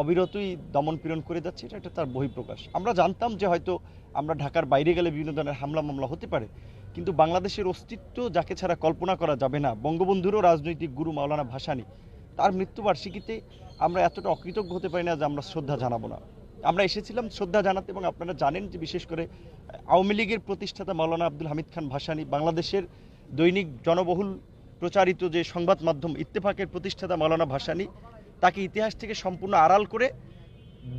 অবিরতই দমন পীড়ন করে যাচ্ছে, এটা একটা তার বহিঃপ্রকাশ। আমরা জানতাম যে হয়তো আমরা ঢাকার বাইরে গেলে বিভিন্ন ধরনের হামলা মামলা হতে পারে, কিন্তু বাংলাদেশের অস্তিত্ব যাকে ছাড়া কল্পনা করা যাবে না। বঙ্গবন্ধুরও রাজনৈতিক গুরু মাওলানা ভাসানি, তার মৃত্যুবার্ষিকীতে আমরা এতটা অকৃতজ্ঞ হতে পারি না যে আমরা শ্রদ্ধা জানাব না। আমরা এসেছিলাম শ্রদ্ধা জানাতে এবং আপনারা জানেন যে বিশেষ করে আওয়ামী লীগের প্রতিষ্ঠাতা মাওলানা আব্দুল হামিদ খান ভাসানী, বাংলাদেশের দৈনিক জনবহুল প্রচারিত যে সংবাদ মাধ্যম ইত্তেফাকের প্রতিষ্ঠাতা মাওলানা ভাসানী তাকে ইতিহাস থেকে সম্পূর্ণ আড়াল করে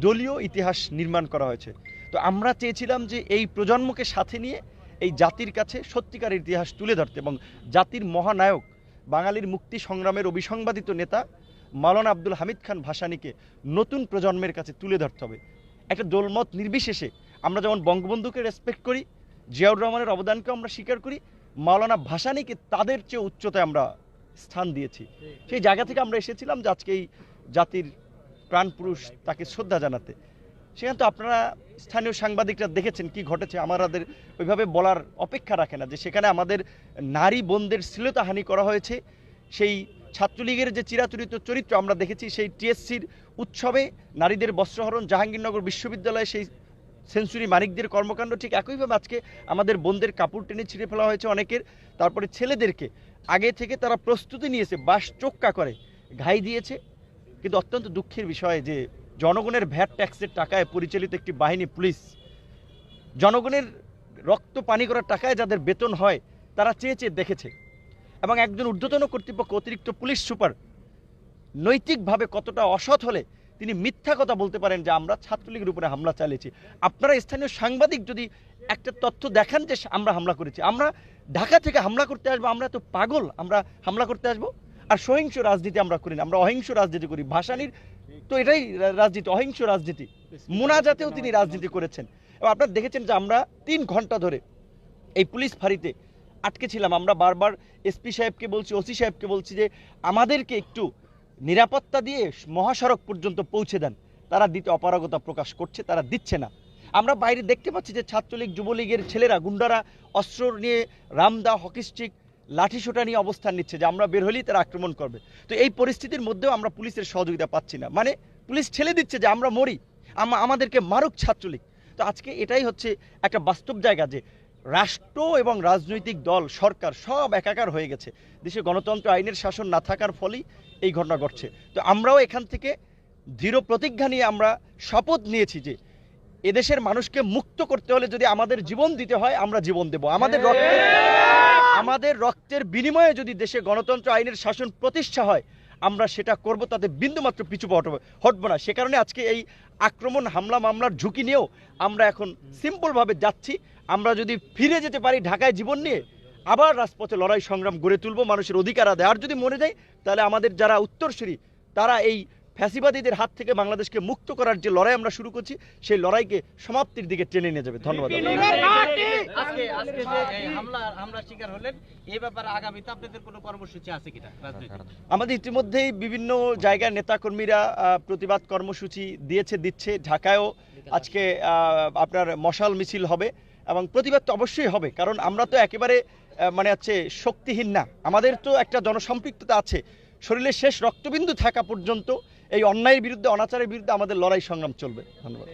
দলীয় ইতিহাস নির্মাণ করা হয়েছে। তো আমরা চেয়েছিলাম যে এই প্রজন্মকে সাথে নিয়ে এই জাতির কাছে সত্যিকার ইতিহাস তুলে ধরতে এবং জাতির মহানায়ক, বাঙালির মুক্তি সংগ্রামের অবিসংবাদিত নেতা মাওলানা আব্দুল হামিদ খান ভাসানীকে নতুন প্রজন্মের কাছে তুলে ধরতে হবে। একটা দোলমত নির্বিশেষে আমরা যেমন বঙ্গবন্ধুকে রেসপেক্ট করি, জিয়াউর রহমানের অবদানকেও আমরা স্বীকার করি, মাওলানা ভাসানীকে তাদের চেয়ে উচ্চতায় আমরা স্থান দিয়েছি। সেই জায়গা থেকে আমরা এসেছিলাম যে আজকে এই জাতির প্রাণপুরুষ তাকে শ্রদ্ধা জানাতে। সেখানে তো আপনারা স্থানীয় সাংবাদিকরা দেখেছেন কি ঘটেছে। আমাদের ওইভাবে বলার অপেক্ষা রাখে না যে সেখানে আমাদের নারী বোনদের শ্লীলতাহানি করা হয়েছে। সেই ছাত্রলীগের যে চিরাচরিত চরিত্র আমরা দেখেছি সেই টিএসসির উৎসবে নারীদের বস্ত্রহরণ জাহাঙ্গীরনগর বিশ্ববিদ্যালয়ে সেই সেঞ্চুরি মানিকদের কর্মকাণ্ড ঠিক একইভাবে আজকে আমাদের বোনদের কাপড় টেনে ছিঁড়ে ফেলা হয়েছে অনেকের। তারপরে ছেলেদেরকে আগে থেকে তারা প্রস্তুতি নিয়েছে, বাস চোক্কা করে, ঘাই দিয়েছে। কিন্তু অত্যন্ত দুঃখের বিষয় যে জনগণের ভ্যাট ট্যাক্সের টাকায় পরিচালিত একটি বাহিনী পুলিশ, জনগণের রক্ত পানি করার টাকায় যাদের বেতন হয়, তারা চেয়ে চেয়ে দেখেছে। এবং একজন ঊর্ধ্বতন কর্তৃপক্ষ অতিরিক্ত পুলিশ সুপার নৈতিকভাবে কতটা অসৎ হলে তিনি মিথ্যা কথা বলতে পারেন যে আমরা ছাত্রলীগের উপরে হামলা চালিয়েছি। আপনারা স্থানীয় সাংবাদিক যদি একটা তথ্য দেখান যে আমরা হামলা করেছি, আমরা ঢাকা থেকে হামলা করতে আসব, আমরা তো পাগল, আমরা হামলা করতে আসব? আর সহিংস রাজনীতি আমরা করি না, আমরা অহিংস রাজনীতি করি। ভাসানির তো এটাই রাজনীতি, অহিংস রাজনীতি। মোনাজাতেও তিনি রাজনীতি করেছেন। এবং আপনারা দেখেছেন যে আমরা তিন ঘণ্টা ধরে এই পুলিশ ফাঁড়িতে আটকে ছিলাম। আমরা বারবার এসপি সাহেবকে বলছি, ওসি সাহেবকে বলছি যে আমাদেরকে একটু নিরাপত্তা দিয়ে মহাসড়ক পর্যন্ত পৌঁছে দেন। তারা দিতে অপারগতা প্রকাশ করছে, তারা দিচ্ছে না। আমরা বাইরে দেখতে পাচ্ছি যে ছাত্রলীগ, যুবলীগের ছেলেরা, গুন্ডারা অস্ত্র নিয়ে রামদা, হকি স্টিক, লাঠিসোঁটা নিয়ে অবস্থান নিচ্ছে, যে আমরা বের হলেই তারা আক্রমণ করবে। তো এই পরিস্থিতির মধ্যেও আমরা পুলিশের সহযোগিতা পাচ্ছি না। মানে পুলিশ ছেলে দিচ্ছে যে আমরা মরি আমাদেরকে মারুক ছাত্রলীগ। তো আজকে এটাই হচ্ছে একটা বাস্তব জায়গা যে রাষ্ট্র এবং রাজনৈতিক দল, সরকার সব একাকার হয়ে গেছে। দেশে গণতন্ত্র, আইনের শাসন না থাকার ফলেই এই ঘটনা ঘটছে। তো আমরাও এখান থেকে দৃঢ় প্রতিজ্ঞা নিয়ে আমরা শপথ নিয়েছি যে এদেশের মানুষকে মুক্ত করতে হলে যদি আমাদের জীবন দিতে হয়, আমরা জীবন দেব। আমাদের রক্ত আমাদের রক্তের বিনিময়ে যদি দেশে গণতন্ত্র আইনের শাসন প্রতিষ্ঠা হয়, আমরা সেটা করব, তাতে বিন্দুমাত্র পিছু হটব হটবো না। সে কারণে আজকে এই আক্রমণ, হামলা, মামলার ঝুঁকি নিয়েও আমরা এখন সিম্পলভাবে যাচ্ছি। আমরা যদি ফিরে যেতে পারি ঢাকায় জীবন নিয়ে আবার রাজপথে লড়াই সংগ্রাম গড়ে তুলব মানুষের অধিকার আদায় আর যদি মরে যায় তাহলে আমাদের যারা উত্তরসূরি তারা এই ফ্যাসিবাদীদের হাত থেকে বাংলাদেশকে মুক্ত করার যে লড়াই আমরা শুরু করছি সেই লড়াইকে সমাপ্তির দিকে টেনে নিয়ে যাবে। ধন্যবাদ আপনাকে। আজকে আজকে যে এই হামলা হামলার শিকার হলেন এই ব্যাপারে আগামীতে আপনাদের কোনো কর্মসূচি আছে কিনা রাজনৈতিক? আমাদের ইতিমধ্যেই বিভিন্ন জায়গায় নেতাকর্মীরা প্রতিবাদ কর্মসূচি দিয়েছে দিচ্ছে ঢাকায়ও আজকে আহ, আপনার মশাল মিছিল হবে। এবং প্রতিবাদ তো অবশ্যই হবে, কারণ আমরা তো একেবারে মানে হচ্ছে শক্তিহীন না। আমাদের তো একটা জনসম্পৃক্ততা আছে। শরীরের শেষ রক্তবিন্দু থাকা পর্যন্ত এই অন্যায়ের বিরুদ্ধে, অনাচারের বিরুদ্ধে আমাদের লড়াই সংগ্রাম চলবে। ধন্যবাদ।